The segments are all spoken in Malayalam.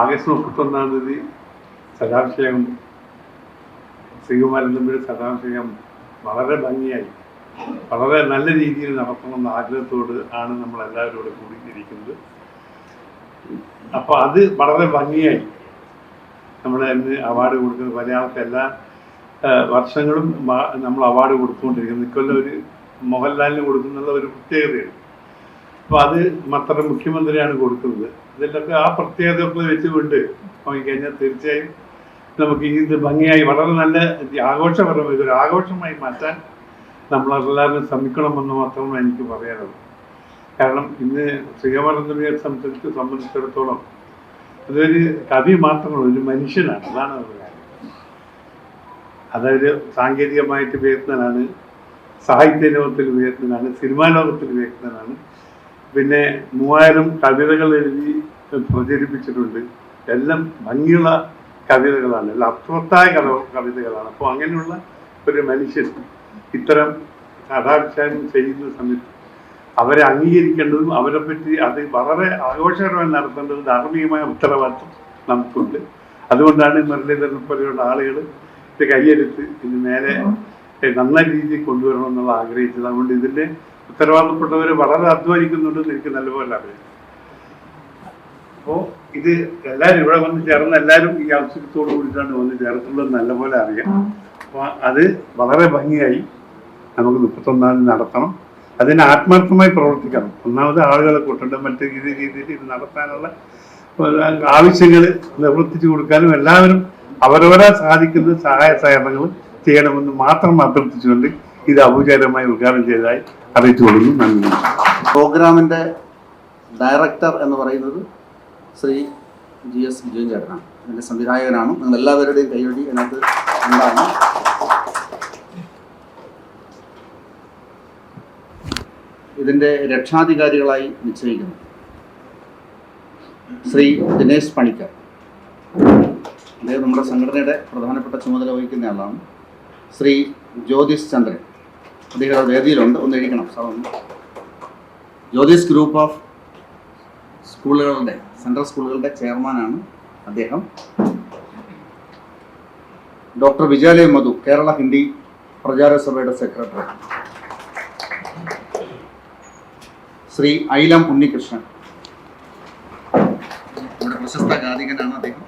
ആഗസ്റ്റ് മുപ്പത്തൊന്നാം തീയതി സദാഭിഷേകം ശ്രീകുമാരൻ തമ്മിൽ സദാഭിഷേകം വളരെ ഭംഗിയായി വളരെ നല്ല രീതിയിൽ നടത്തണമെന്ന ആഗ്രഹത്തോട് ആണ് നമ്മൾ എല്ലാവരും കൂടെ കൂടിയിരിക്കുന്നത്. അപ്പോൾ അത് വളരെ ഭംഗിയായി. നമ്മളെ അവാർഡ് കൊടുക്കുന്ന മലയാളത്തെ എല്ലാ വർഷങ്ങളും നമ്മൾ അവാർഡ് കൊടുത്തുകൊണ്ടിരിക്കുന്നത് ഇക്കൊല്ലം ഒരു മോഹൻലാലിന് കൊടുക്കുന്നുള്ള ഒരു പ്രത്യേകതയാണ്. അപ്പോൾ അത് മാത്രം മുഖ്യമന്ത്രിയാണ് കൊടുക്കുന്നത്. ഇതിലൊക്കെ ആ പ്രത്യേകതകൾ വെച്ചുകൊണ്ട് നോക്കിക്കഴിഞ്ഞാൽ തീർച്ചയായും നമുക്ക് ഇത് ഭംഗിയായി വളരെ നല്ല ആഘോഷപരമായി ഇതൊരു ആഘോഷമായി മാറ്റാൻ നമ്മളെല്ലാവരും ശ്രമിക്കണമെന്ന് മാത്രമാണ് എനിക്ക് പറയാനുള്ളൂ കാരണം ഇന്ന് ശ്രീകുമാരനെ സംബന്ധിച്ച് സംബന്ധിച്ചിടത്തോളം അതൊരു കവി മാത്രമല്ല ഒരു മനുഷ്യനാണ്. അതാണ് അതായത് സാങ്കേതികമായിട്ട് വിയക്തനാണ് സാഹിത്യ ലോകത്തിൽ വിയക്തനാണ് സിനിമാ ലോകത്തിൽ വിയക്തനാണ് പിന്നെ മൂവായിരം കവിതകൾ എഴുതി പ്രചരിപ്പിച്ചിട്ടുണ്ട്. എല്ലാം ഭംഗിയുള്ള കവിതകളാണ്. എല്ലാം അർത്ഥവത്തായ കഥ കവിതകളാണ്. അപ്പോൾ അങ്ങനെയുള്ള ഒരു മനുഷ്യൻ ഇത്തരം കഥാഭിഷേകം ചെയ്യുന്ന സമയത്ത് അവരെ അംഗീകരിക്കേണ്ടതും അവരെ പറ്റി അത് വളരെ ആഘോഷകരമായി നടത്തേണ്ടത് ധാർമ്മികമായ ഉത്തരവാദിത്വം നമുക്കുണ്ട്. അതുകൊണ്ടാണ് മുരളീധരൻ പോലെയുള്ള ആളുകൾ ഇത് കൈയ്യെടുത്ത് ഇത് നേരെ നല്ല രീതിയിൽ കൊണ്ടുവരണം എന്നുള്ള ആഗ്രഹിച്ചത്. അതുകൊണ്ട് ഇതിന്റെ ഉത്തരവാദിത്തപ്പെട്ടവർ വളരെ അധ്വാനിക്കുന്നുണ്ടെന്ന് എനിക്ക് നല്ലപോലെ അറിയാം. അപ്പോൾ ഇത് എല്ലാവരും ഇവിടെ വന്ന് ചേർന്ന് എല്ലാവരും ഈ ആവശ്യത്തോട് കൂടിയിട്ടാണ് വന്ന് ചേർത്തുള്ളത് നല്ലപോലെ അറിയാം. അപ്പോൾ അത് വളരെ ഭംഗിയായി നമുക്ക് മുപ്പത്തൊന്നാം തീയതി നടത്തണം. അതിന് ആത്മാർത്ഥമായി പ്രവർത്തിക്കണം. ഒന്നാമത് ആളുകളെ കൂട്ടേണ്ട മറ്റു ഇത് രീതിയിൽ ഇത് നടത്താനുള്ള ആവശ്യങ്ങൾ നിവർത്തിച്ചു കൊടുക്കാനും എല്ലാവരും അവരവരാ സാധിക്കുന്ന സഹായ സഹകരണങ്ങൾ ചെയ്യണമെന്ന് മാത്രം അഭ്യർത്ഥിച്ചുകൊണ്ട് ഇത് ഔപചാരികമായി ഉദ്ഘാടനം ചെയ്തതായി അറിയിച്ചു കൊടുക്കുന്നു. നന്ദി. പ്രോഗ്രാമിന്റെ ഡയറക്ടർ എന്ന് പറയുന്നത് ശ്രീ ജി എസ് വിജയൻ ചേട്ടനാണ് എന്റെ സംവിധായകനാണ്. നിങ്ങൾ എല്ലാവരുടെയും കൈയടി അതിനകത്ത് ഉണ്ടാകും ഇതിന്റെ രക്ഷാധികാരികളായി നിശ്ചയിക്കുന്നു. ശ്രീ ദിനേശ് പണിക്കർ. അദ്ദേഹം നമ്മുടെ സംഘടനയുടെ പ്രധാനപ്പെട്ട ചുമതല വഹിക്കുന്ന ആളാണ്. ശ്രീ ജ്യോതിഷ് ചന്ദ്രൻ. അദ്ദേഹം വേദിയിലുണ്ട്. ഒന്ന് എഴുതിക്കണം സാർ ഒന്ന്. ജ്യോതിഷ് ഗ്രൂപ്പ് ഓഫ് സ്കൂളുകളുടെ സെൻട്രൽ സ്കൂളുകളുടെ ചെയർമാനാണ് അദ്ദേഹം. ഡോക്ടർ വിജയാലയ മധു കേരള ഹിന്ദി പ്രചാര സഭയുടെ സെക്രട്ടറി. ശ്രീ ഐലം ഉണ്ണികൃഷ്ണൻ. നമ്മുടെ പ്രശസ്ത ഗാതികനാണ് അദ്ദേഹം.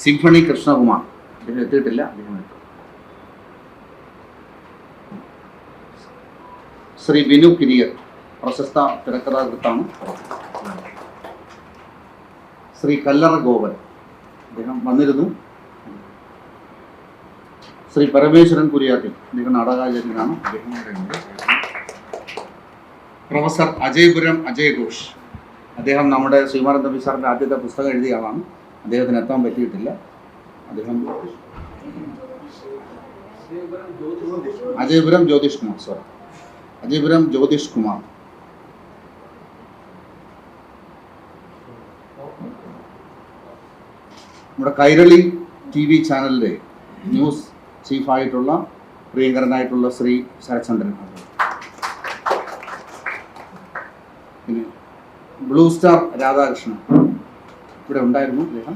സിംഫണി കൃഷ്ണകുമാർ. അദ്ദേഹം എത്തിയിട്ടില്ല അദ്ദേഹം എത്തും. ശ്രീ ബിനു കിരിയർ പ്രശസ്ത തിരക്കഥാകൃത്താണ്. ശ്രീ കല്ലറ ഗോപൻ അദ്ദേഹം വന്നിരുന്നു. ശ്രീ പരമേശ്വരൻ കുര്യാട്ടി അദ്ദേഹം നാടകാചാര്യനാണ്. അദ്ദേഹം പ്രൊഫസർ അജയ്പുരം അജയ് ഘോഷ് അദ്ദേഹം നമ്മുടെ ശ്രീമാനന്ദ സാറിന്റെ ആദ്യത്തെ പുസ്തകം എഴുതിയ ആളാണ്. അദ്ദേഹത്തിന് എത്താൻ പറ്റിയിട്ടില്ല. അദ്ദേഹം അജയപുരം ജ്യോതിഷ് കുമാർ സോറി അജയപുരം ജ്യോതിഷ് കുമാർ നമ്മുടെ കൈരളി ടി വി ചാനലിലെ ന്യൂസ് ചീഫായിട്ടുള്ള പ്രിയങ്കരനായിട്ടുള്ള ശ്രീ ശരചന്ദ്രൻ പിന്നെ ബ്ലൂ സ്റ്റാർ രാധാകൃഷ്ണൻ. ഇവിടെ ഉണ്ടായിരുന്നു അദ്ദേഹം.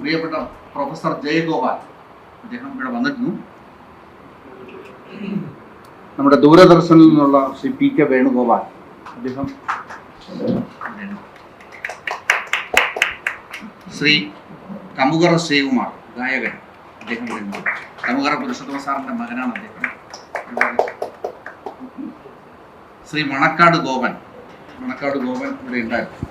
പ്രിയപ്പെട്ട പ്രൊഫസർ ജയഗോപാൽ അദ്ദേഹം ഇവിടെ വന്നിരുന്നു. നമ്മുടെ ദൂരദർശനിൽ നിന്നുള്ള ശ്രീ പി കെ വേണുഗോപാൽ അദ്ദേഹം ശ്രീ കമുകറ ശ്രീകുമാർ ഗായകൻ അദ്ദേഹം. കമുകറ പുരുഷോത്തമ സാറിന്റെ മകനാണ് അദ്ദേഹം. ശ്രീ മണക്കാട് ഗോപൻ മണക്കാട് ഗോപൻ ഇവിടെ ഉണ്ടായിരുന്നു.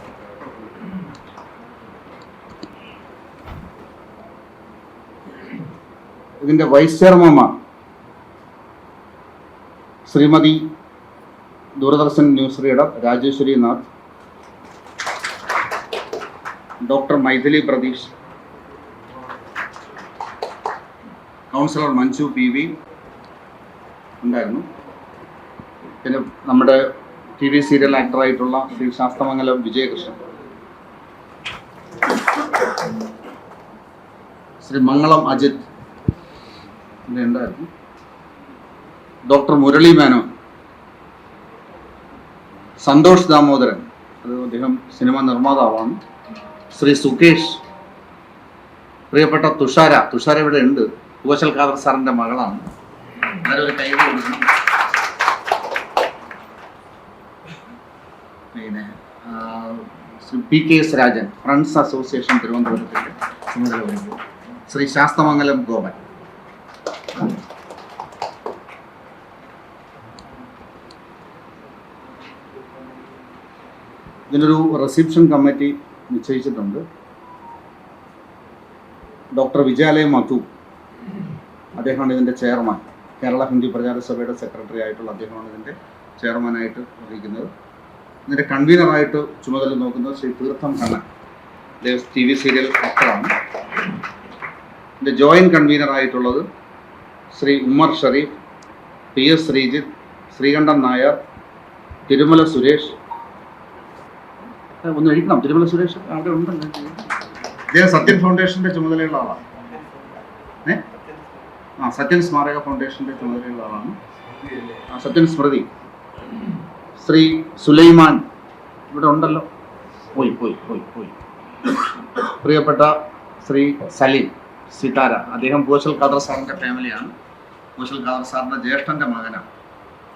ഇതിന്റെ vice ചെയർമാൻമാർ Shrimati Doordarshan news reader Rajeshwari Nath doctor Mythili Pratheesh councillor Manju P V ഉണ്ടായിരുന്നു. പിന്നെ നമ്മുടെ ടി വി സീരിയൽ ആക്ടറായിട്ടുള്ള ശ്രീ ശാസ്തമംഗലം വിജയകൃഷ്ണൻ. ശ്രീ മംഗളം അജിത്. ഡോക്ടർ മുരളി മേനോൻ. സന്തോഷ് ദാമോദരൻ. അത് അദ്ദേഹം സിനിമ നിർമ്മാതാവാണ്. ശ്രീ സുകേഷ്. പ്രിയപ്പെട്ട തുഷാര. തുഷാര ഇവിടെ ഉണ്ട്. പൂവശൽ ഖാദർ സാറിന്റെ മകളാണ്. ഒരു കൈ കൊടുക്കണം. പിന്നെ P K S Rajan friends association തിരുവനന്തപുരത്തിന്റെ ചുമതല വഹിക്കും. ശ്രീ ശാസ്തമംഗലം ഗോപൻ. ഇതിനൊരു റിസപ്ഷൻ കമ്മിറ്റി നിശ്ചയിച്ചിട്ടുണ്ട്. ഡോക്ടർ വിജയാലയ മധു അദ്ദേഹമാണ് ഇതിന്റെ ചെയർമാൻ കേരള ഹിന്ദു പ്രചാര സഭയുടെ സെക്രട്ടറി ആയിട്ടുള്ള അദ്ദേഹമാണ് ഇതിന്റെ ചെയർമാനായിട്ട് വഹിക്കുന്നത്. ഇതിന്റെ കൺവീനറായിട്ട് ചുമതല നോക്കുന്നത് ശ്രീ തീർത്ഥം കണ്ണൻ. ടി വി സീരിയൽ ആക്ടറാണ് ഇതിന്റെ ജോയിന്റ് കൺവീനറായിട്ടുള്ളത് ശ്രീ ഉമ്മർ ഷറീഫ് പി എസ് ശ്രീജിത്ത് ശ്രീകണ്ഠൻ നായർ തിരുമല സുരേഷ്. ഒന്ന് എഴുതണം. തിരുമല സുരേഷ് അവിടെ ഉണ്ടല്ലോ. ഇദ്ദേഹം സത്യൻ ഫൗണ്ടേഷന്റെ ചുമതലയുള്ള ആളാണ്. ഏ? ആ സത്യൻ സ്മാരക ഫൗണ്ടേഷന്റെ ചുമതലയുള്ള ആളാണ്. സത്യൻ സ്മൃതി. ശ്രീ സുലൈമാൻ. ഇവിടെ ഉണ്ടല്ലോ. പോയി പോയി പോയി പോയി. പ്രിയപ്പെട്ട ശ്രീ സലീം സിതാര. അദ്ദേഹം പൂശൽ ഖാദർ സാറിന്റെ ഫാമിലിയാണ് പൂശൽ ഖാദർ സാറിന്റെ ജ്യേഷ്ഠന്റെ മകനാണ്.